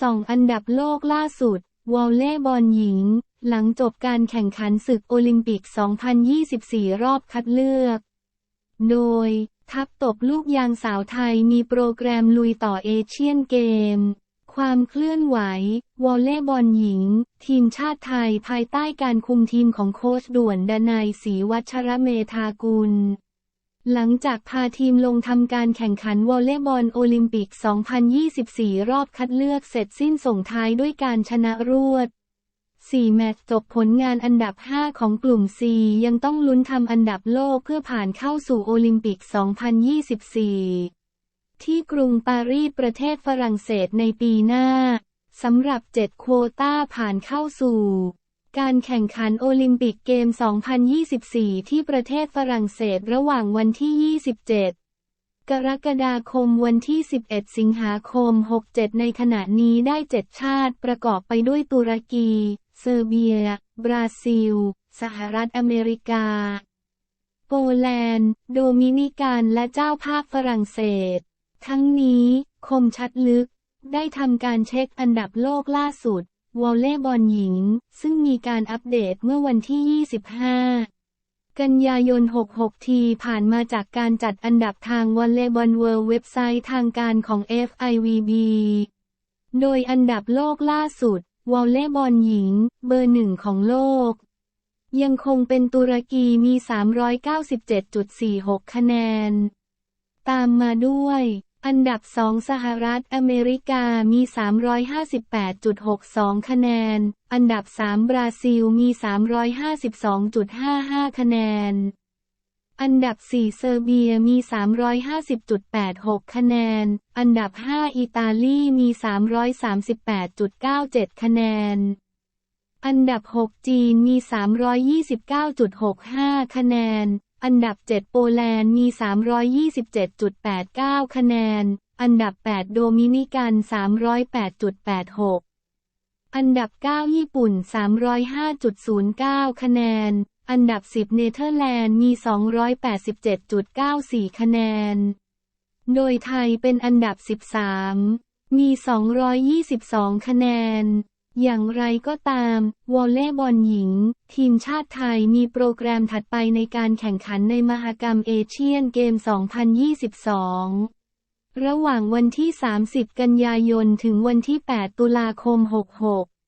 สองอันดับโลกล่าสุด วอลเล่บอลหญิง หลังจบการแข่งขันศึกโอลิมปิก 2024 รอบคัดเลือก โดย ทัพตบลูกยางสาวไทยมีโปรแกรมลุยต่อเอเชียนเกม ความเคลื่อนไหว วอลเล่บอลหญิง ทีมชาติไทยภายใต้การคุมทีมของโค้ชด่วนดนายศรีวัชระเมธากุล หลังจากพาทีมลงทำการแข่งขันวอลเลย์บอลโอลิมปิก 2024 รอบคัดเลือกเสร็จสิ้นส่งท้ายด้วยการชนะรวด 4 แมตช์จบผลงานอันดับ 5 ของกลุ่ม C ยังต้องลุ้นทำอันดับโลกเพื่อผ่านเข้าสู่โอลิมปิก 2024 ที่กรุงปารีสประเทศฝรั่งเศสในปีหน้า สำหรับ 7 โควต้าผ่านเข้าสู่ การแข่งขันโอลิมปิกเกม 2024 ที่ประเทศฝรั่งเศสระหว่างวันที่ 27กรกฎาคมวันที่ 11 สิงหาคม 67 ในขณะนี้ได้ 7 ชาติประกอบไปด้วยตุรกี เซอร์เบีย บราซิล สหรัฐอเมริกา โปแลนด์ โดมินิกันและเจ้าภาพฝรั่งเศส ทั้งนี้ คมชัดลึก ได้ทำการเช็คอันดับโลกล่าสุด วอลเล่บอลหญิง ซึ่งมีการอัปเดตเมื่อวันที่ 25 กันยายน 66 ทีผ่านมาจากการจัดอันดับทางวอลเลย์บอลเวิลด์เว็บไซต์ทางการของ FIVB โดยอันดับโลกล่าสุด วอลเลย์บอลหญิง เบอร์หนึ่งของโลก ยังคงเป็นตุรกีมี 397.46 คะแนน ตามมาด้วย อันดับ 2 สหรัฐอเมริกามี 358.62 คะแนน อันดับ 3 บราซิลมี 352.55 คะแนน อันดับ 4 เซอร์เบียมี 350.86 คะแนน อันดับ 5 อิตาลีมี 338.97 คะแนน อันดับ 6 จีนมี 329.65 คะแนน อันดับ 7 โปแลนด์มี 327.89 คะแนน อันดับ 8 โดมินิกัน 308.86 อันดับ 9 ญี่ปุ่น 305.09 คะแนน อันดับ 10 เนเธอร์แลนด์มี 287.94 คะแนน โดยไทยเป็นอันดับ 13 มี 222 คะแนน อย่างไรก็ตาม วอลเล่บอลหญิง ทีมชาติไทยมีโปรแกรมถัดไปในการแข่งขันในมหกรรมเอเชียนเกม 2022 ระหว่างวันที่ 30 กันยายนถึงวันที่ 8 ตุลาคม 66